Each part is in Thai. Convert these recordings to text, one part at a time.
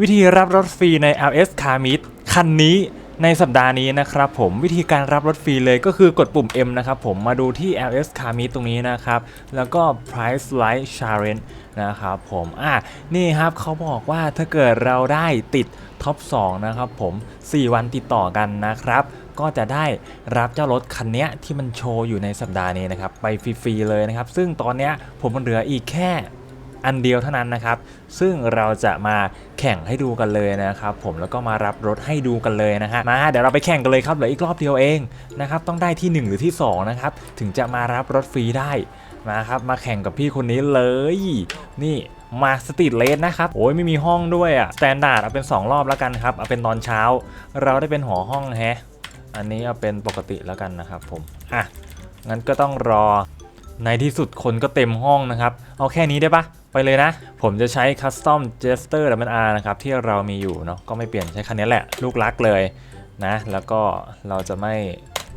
วิธีรับรถฟรีใน LS Car Meet คันนี้ในสัปดาห์นี้นะครับผมวิธีการรับรถฟรีเลยก็คือกดปุ่ม M นะครับผมมาดูที่ LS Car Meet ตรงนี้นะครับ แล้วก็ Price Light Challenge นะครับผมอะนี่ครับเขาบอกว่าถ้าเกิดเราได้ติดท็อป 2 นะครับผม 4 วันติดต่อกันนะครับ ก็จะได้รับเจ้ารถคันนี้ที่มันโชว์อยู่ในสัปดาห์นี้นะครับ ไปฟรีๆเลยนะครับ ซึ่งตอนนี้ผมมันเหลืออีกแค่ อันเดียวเท่านั้นนะครับ ซึ่งเราจะมาแข่งให้ดูกันเลยนะครับ ผมแล้วก็มารับรถให้ดูกันเลยนะฮะมาเดี๋ยวเราไปแข่งกันเลยครับเหลืออีกรอบเดียวเองนะครับต้องได้ที่ 1 หรือที่2นะครับถึงจะมารับรถฟรีได้มาครับมาแข่งกับพี่คนนี้เลย นี่มาสตรีทเลสนะครับโอ้ยไม่มีห้องด้วยอะสแตนดาร์ดเอาเป็น 2 รอบแล้วกันครับเอาเป็นตอนเช้า เราได้เป็นหัวห้องแฮะอันนี้เอาเป็นปกติแล้วกันนะครับผมอะงั้นก็ต้องรอ ในที่สุดคนก็เต็มห้องนะครับ เอาแค่นี้ได้ปะไปเลยนะ ผมจะใช้ Custom Jester WR นะครับ ที่เรามีอยู่เนาะก็ไม่เปลี่ยนใช้คันนี้แหละ ลูกรักเลยนะ แล้วก็เราจะไม่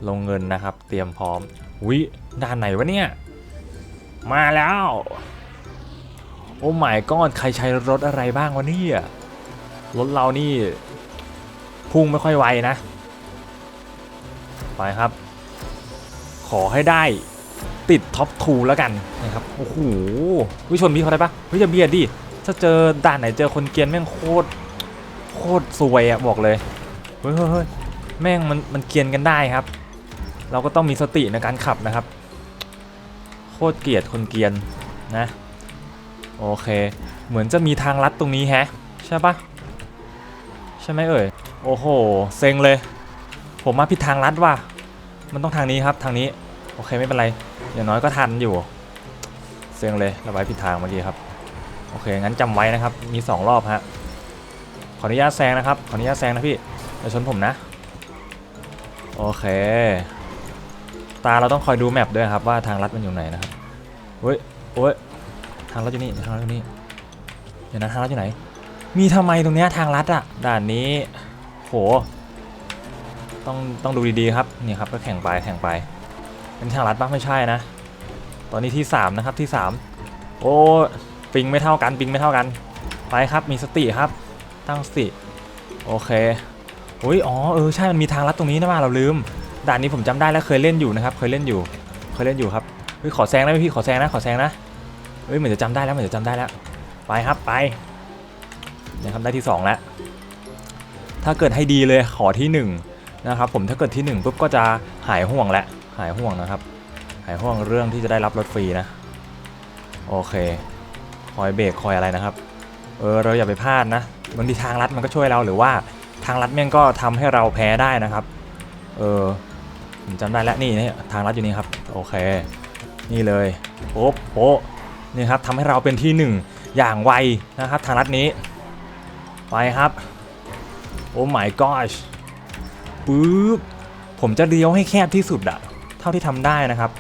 ลงเงินนะครับ เตรียมพร้อมวิด้านไหนวะเนี่ย มาแล้ว โอ้หมายก้อนใครใช้รถอะไรบ้างวะเนี่ย รถเรานี่พุ่งไม่ค่อยไวนะ ไปครับ ขอให้ได้ ติดท็อปทูแล้วกันนะครับโอ้โหวิชนพี่เขาได้ปะเฮ้ยจะเบียดดิถ้าเจอด่านไหนเจอคนเกียนแม่งโคตรโคตรสวยอะบอกเลยเฮ้ยเฮ้ยเฮ้ยแม่งมันมันเกียนกันได้ครับ เราก็ต้องมีสติในการขับนะครับ โคตรเกียดคนเกียนนะโอเค เหมือนจะมีทางลัดตรงนี้แฮะใช่ปะใช่ไหมเอ่ยโอ้โหเซ็งเลย ผมมาผิดทางลัดว่ะมันต้องทางนี้ครับทางนี้ โอเคไม่เป็นไร อย่างน้อยก็ทันอยู่เซ็งเลยราไว้ผิดทางเมื่อกี้ครับ โอเค งั้นจำไว้นะครับ มี 2 รอบฮะ ขออนุญาตแซงนะครับ ขออนุญาตแซงนะพี่อย่าชนผมนะ โอเค ตาเราต้องคอยดูแมปด้วยครับว่าทางลัดมันอยู่ไหนนะครับเฮ้ยโอ้ยทางลัดอยู่นี่ทางลัดอยู่นี่เดี๋ยวนะทางลัดอยู่ไหน มีทำไมตรงเนี้ยทางลัดอะด่านนี้ โห ต้องต้องดูดีๆครับ นี่ครับก็แข่งไปแข่งไป เป็นทางลัดปะไม่ใช่นะ ตอนนี้ที่ 3 นะครับที่ 3 โอ้ปิงไม่เท่ากันปิงไม่เท่ากัน ไปครับมีสติครับ ตั้งสติ โอเคอุ้ยอ๋อเออใช่มันมีทางลัดตรงนี้นะว่าเราลืม ด่านนี้ผมจำได้แล้วเคยเล่นอยู่นะครับ เคยเล่นอยู่ เคยเล่นอยู่ครับเฮ้ยขอแซงได้ไหมพี่ขอแซงนะขอแซงนะเฮ้ยเหมือนจะจำได้แล้วเหมือนจะจำได้แล้ว ไปครับไปเนี่ยครับได้ที่สองแล้ว ถ้าเกิดให้ดีเลยขอที่หนึ่งนะครับผมถ้าเกิดที่หนึ่งปุ๊บก็จะหายห่วงแล้ว หายห่วงนะครับ หายห่วงเรื่องที่จะได้รับรถฟรีนะ โอเค คอยเบรกคอยอะไรนะครับ เออเราอย่าไปพลาดนะบางทีทางลัดมันก็ช่วยเราหรือว่าทางลัดแม่งก็ทำให้เราแพ้ได้นะครับ เออผมจำได้แล้วนี่นี่ทางลัดอยู่นี่ครับ โอเค นี่เลยโป๊ะโป๊ะนี่ครับทำให้เราเป็นที่หนึ่งอย่างไวนะครับ ทางลัดนี้ ไปครับโอ้ my gosh ปึ๊บผมจะเลี้ยวให้แคบที่สุดอะ เท่าที่ทำได้นะครับ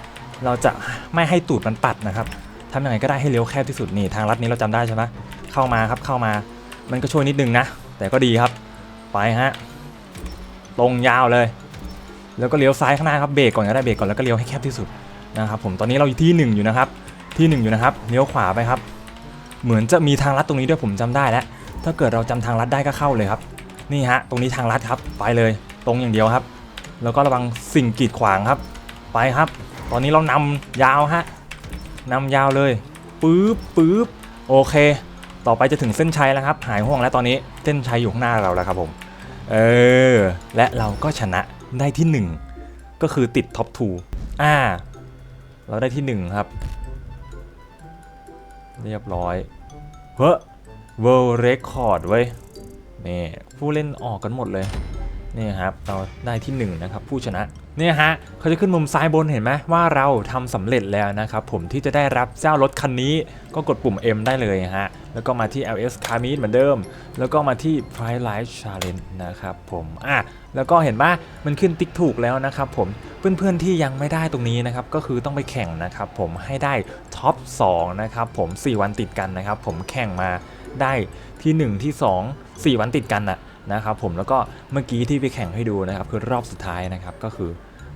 เราจะไม่ให้ตูดมันปัดนะครับทำยังไงก็ได้ให้เลี้ยวแคบที่สุดนี่ทางลัดนี้เราจำได้ใช่ไหมเข้ามาครับเข้ามามันก็ช่วยนิดนึงนะ แต่ก็ดีครับ ไปฮะตรงยาวเลย แล้วก็เลี้ยวซ้ายข้างหน้าครับเบรกก่อนก็ได้เบรกก่อนแล้วก็เลี้ยวให้แคบที่สุดนะครับผมตอนนี้เราอยู่ที่หนึ่งอยู่นะครับ ที่หนึ่งอยู่นะครับเลี้ยวขวาไปครับ เหมือนจะมีทางลัดตรงนี้ด้วยผมจำได้แล้ว ถ้าเกิดเราจำทางลัดได้ก็เข้าเลยครับ นี่ฮะตรงนี้ทางลัดครับไปเลย ตรงอย่างเดียวครับ แล้วก็ระวังสิ่งกีดขวางครับ ไปครับ ตอนนี้เรานำยาวฮะนำยาวเลยปึ๊บปึ๊บโอเค ต่อไปจะถึงเส้นชัยแล้วครับ หายห่วงแล้วตอนนี้เส้นชัยอยู่ข้างหน้าเราแล้วครับผมเออและเราก็ชนะได้ที่ 1 ก็คือติดท็อป2อ่า เราได้ที่ 1 ครับ เรียบร้อยเฮ้อ World Record เว้ยนี่ผู้เล่นออกกันหมดเลยนี่ครับ เราได้ที่ 1 นะครับ ผู้ชนะ เนี่ยฮะเขาจะขึ้นมุมซ้ายบนเห็นไหมว่าเราทำสำเร็จแล้วนะครับผมที่จะได้รับเจ้ารถคันนี้ก็กดปุ่ม M ได้เลยฮะแล้วก็มาที่ LS Car Meet เหมือนเดิม แล้วก็มาที่ Price Light Challenge นะครับผมอะแล้วก็เห็นว่ามันขึ้นติ๊กถูกแล้วนะครับผมเพื่อนๆที่ยังไม่ได้ตรงนี้นะครับก็คือต้องไปแข่งนะครับผมให้ได้ท็อป2นะครับผม 4 วันติดกันนะครับผมแข่งมาได้ที่ 1 ที่ 2 4 วันติดกันน่ะ นะครับผมแล้วก็เมื่อกี้ที่ไปแข่งให้ดูนะครับคือรอบสุดท้ายนะครับก็คือ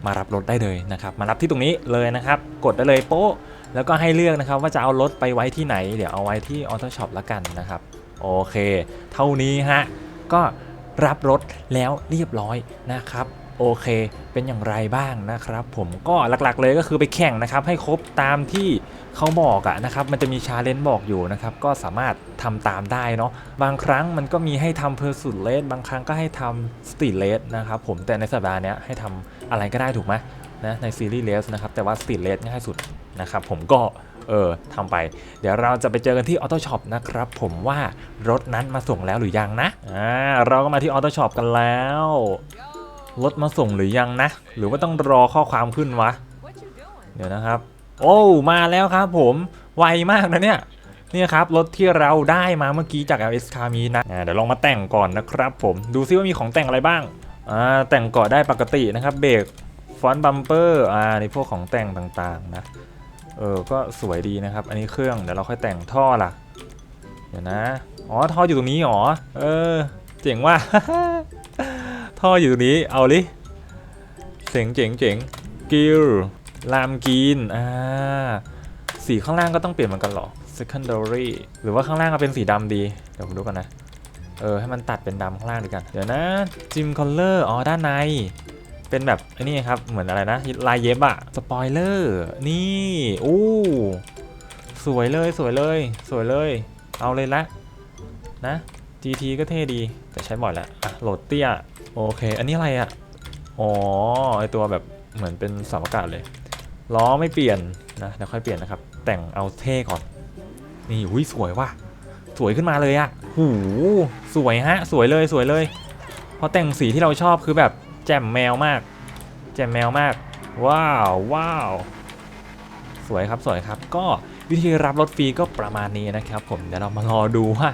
มารับรถได้เลยนะครับ มารับที่ตรงนี้เลยนะครับ กดได้เลยโป๊ะแล้วก็ให้เลือกนะครับว่าจะเอารถไปไว้ที่ไหน เดี๋ยวเอาไว้ที่ออโต้ช็อปละกันนะครับ โอเค เท่านี้ฮะก็รับรถแล้วเรียบร้อยนะครับ โอเค เป็นอย่างไรบ้างนะครับ ผมก็หลักๆเลยก็คือไปแข่งนะครับ ให้ครบตามที่เขาบอกอะนะครับ มันจะมีชาเลนจ์บอกอยู่นะครับ ก็สามารถทำตามได้เนาะบางครั้งมันก็มีให้ทำเพอร์สุดเลสบางครั้งก็ให้ทำสต e ตเลสนะครับผมแต่ในสัปดาห์เนี้ยให้ทำอะไรก็ได้ถูกไหมนะในซีรีส์เลสนะครับ แต่ว่าสต e ตเลสง่ายสุดนะครับ ผมก็เออทำไป เดี๋ยวเราจะไปเจอกันที่ออโต้ช็อปนะครับ ผมว่ารถนั้นมาส่งแล้วหรือยังนะอ่าเราก็มาที่ออโต้ช็อปกันแล้ว รถมาส่งหรือยังนะ หรือว่าต้องรอข้อความขึ้นวะ เดี๋ยวนะครับ โอ้มาแล้วครับผมไวมากนะเนี่ยเนี่ยครับรถที่เราได้มาเมื่อกี้จาก LS c a r m นะเดี๋ยวลองมาแต่งก่อนนะครับผมดูซิว่ามีของแต่งอะไรบ้างอ่าแต่งเกาะได้ปกตินะครับเบรกฟอนต์บัมเปอร์อ่าในพวกของแต่งต่างๆนะเออก็สวยดีนะครับ อันนี้เครื่องเดี๋ยวเราค่อยแต่งท่อล่ะ เดี๋ยวนะ อ๋อท่ออยู่ตรงนี้หรอ เออ เจ๋งว่ะ ท่ออยู่ตรงนี้ เอาลิเจ๋งเจ๋งเจ๋งกิลลามกีนอ่าสีข้างล่างก็ต้องเปลี่ยนเหมือนกันหรอ secondary หรือว่าข้างล่างก็เป็นสีดำดี เดี๋ยวผมดูกันนะ เออ ให้มันตัดเป็นดำข้างล่างดีกัน เดี๋ยวนะจิมคอลเลอร์อ๋อ ด้านใน เป็นแบบไอ้นี่ครับ เหมือนอะไรนะ ลายเย็บอะสปอยเลอร์ นี่อู้สวยเลยสวยเลย สวยเลย เอาเลยละนะ GT ก็เท่ดี แต่ใช้บ่อยแล้วโหลดเตี้ย โอเค อันนี้อะไรอะอ๋อ ไอตัวแบบเหมือนเป็นสาอากาศเลย ล้อไม่เปลี่ยนนะเดี๋ยวค่อยเปลี่ยนนะครับ แต่งเอาเท่ก่อน นี่หุ้ยสวยว่ะ สวยขึ้นมาเลยอะหูสวยฮะ สวยเลยสวยเลยพอแต่งสีที่เราชอบคือแบบแจ่มแมวมาก แจ่มแมวมาก ว้าว ว้าว สวยครับ สวยครับ ก็วิธีรับรถฟรีก็ประมาณนี้นะครับ ผม เดี๋ยวเรามารอดูว่า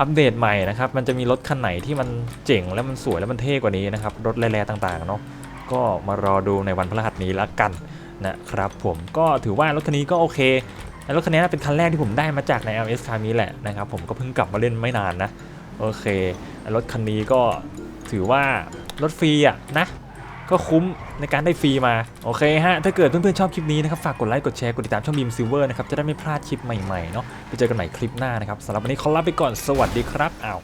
อัปเดตใหม่นะครับ มันจะมีรถคันไหนที่มันเจ๋งและมันสวยและมันเท่กว่านี้นะครับ รถแร่ๆต่างๆเนาะ ก็มารอดูในวันพฤหัสนี้ละกันนะครับผม ก็ถือว่ารถคันนี้ก็โอเครถคันนี้เป็นคันแรกที่ผมได้มาจากใน LS คันนี้แหละนะครับ ผมก็เพิ่งกลับมาเล่นไม่นานนะ โอเค รถคันนี้ก็ถือว่ารถฟรีอะนะ ก็คุ้มในการได้ฟรีมา โอเคฮะ ถ้าเกิดเพื่อนๆชอบคลิปนี้นะครับ ฝากกดไลค์ กดแชร์ กดติดตามช่องบีมซิลเวอร์นะครับ จะได้ไม่พลาดคลิปใหม่ๆเนาะไปเจอกันใหม่คลิปหน้านะครับสำหรับวันนี้ขอลาไปก่อนสวัสดีครับอ้าว